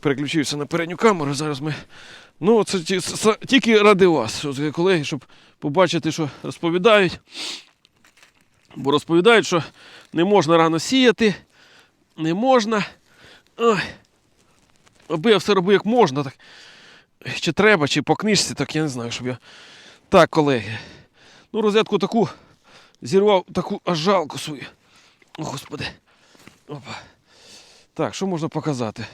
Переключився на передню камеру. Зараз ми. Ну, це тільки ради вас, колеги, щоб побачити, що розповідають. Бо розповідають, що не можна рано сіяти, не можна. Ой. Аби я все робив як можна, так. Чи треба, чи по книжці, так я не знаю, щоб я. Так, колеги. Ну, розетку таку зірвав, таку аж жалку свою. О, Господи. Опа. Так, що можна показати?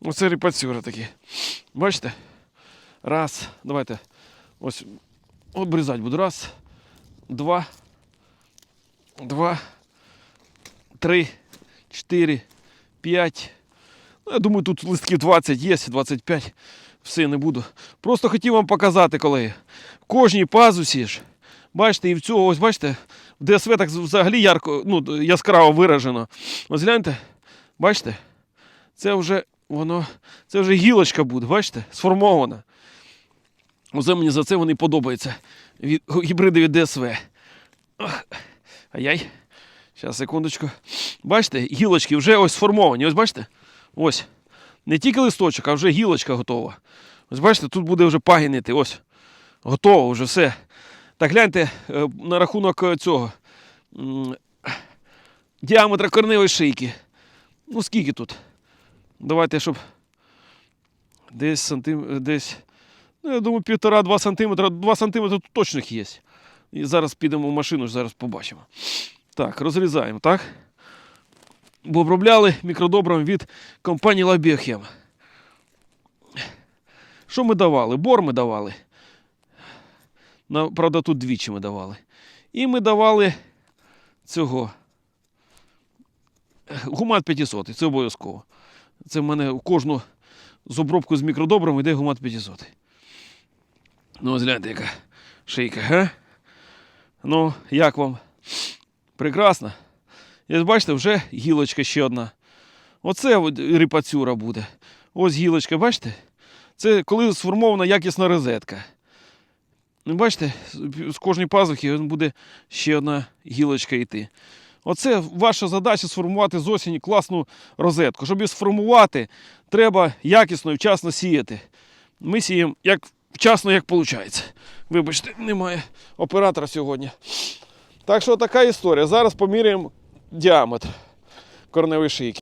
Оце репацюра такі. Бачите? Раз. Давайте. Ось. Обрізати буду. Раз. Два. Два. Три. Чотири. П'ять. Ну, я думаю, тут листків 20 є, 25. Все не буду. Просто хотів вам показати, колеги. Кожній пазусі ж. Бачите, і в цього, ось бачите, в ДСВ так взагалі ярко, ну, яскраво виражено. Ось гляньте, бачите? Це вже воно, це вже гілочка буде, бачите? Сформована. Оце мені за це вони подобаються. Від, гібриди від ДСВ. Ай-яй. Зараз, секундочку. Бачите, гілочки вже ось сформовані. Ось бачите? Ось. Не тільки листочок, а вже гілочка готова. Ось бачите, тут буде вже пагінити. Ось. Готово вже все. Так гляньте е, на рахунок е, цього. Діаметра корневої шийки. Ну, скільки тут? Давайте, щоб десь сантим... десь. Ну, я думаю, півтора-два сантиметра. Два сантиметри тут точно є. І зараз підемо в машину, зараз побачимо. Так, розрізаємо, так? Бо обробляли мікродобром від компанії Лабіохем. Що ми давали? Бор ми давали. Правда, тут двічі ми давали. І ми давали цього. Гумат 500, це обов'язково. Це в мене в кожну з обробку з мікродобром йде гумат 500. Ну, ось яка шийка, га? Ну, як вам? Прекрасно. І бачите, вже гілочка ще одна. Оце от ріпацюра буде. Ось гілочка, бачите? Це коли сформована якісна розетка. Ну, бачите, з кожної пазухи буде ще одна гілочка йти. Оце ваша задача сформувати з осені класну розетку. Щоб її сформувати, треба якісно і вчасно сіяти. Ми сіємо як вчасно, як виходить. Вибачте, немає оператора сьогодні. Так що така історія. Зараз поміряємо діаметр корневої шийки.